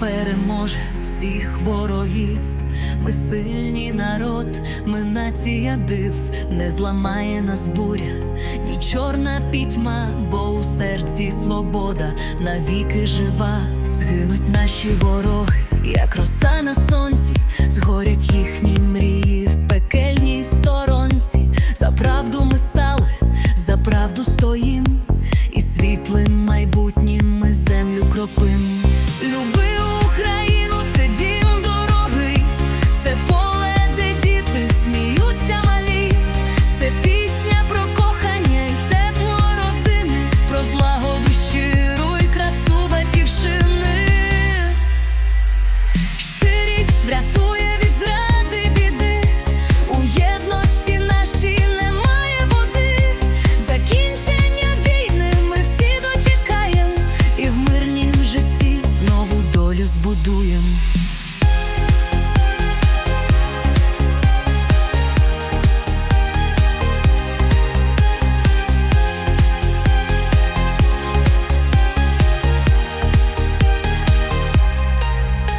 переможе всіх ворогів. Ми сильні народ, ми нація див, не зламає нас буря, ні чорна пітьма, бо у серці свобода навіки жива. Згинуть наші вороги, як роса на сонці, згорять їхні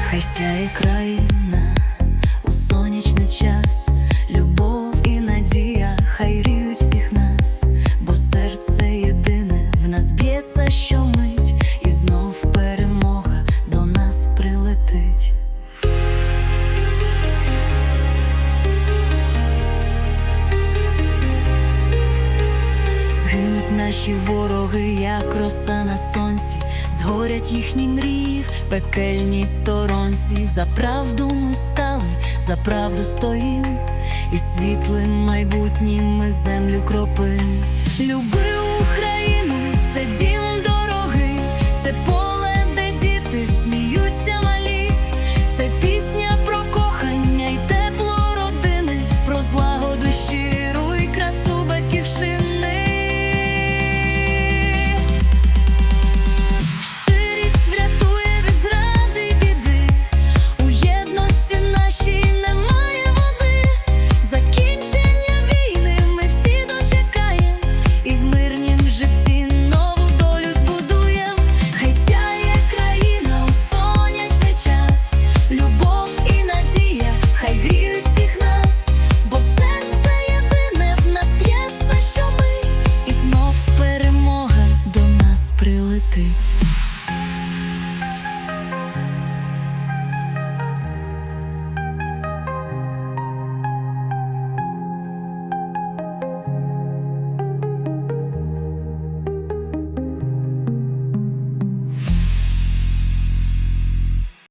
Хай сяє країна у сонячний час, любов і надія, хай ріють всіх нас, бо серце єдине в нас б'ється щомить, і знов перемога до нас прилетить. Згинуть наші вороги, як роса на сонці, згорять їхні мрії пекельній сторонці, за правду ми стали, за правду стоїм, і світлим майбутнім ми землю кропим. Люби Україну, це дім.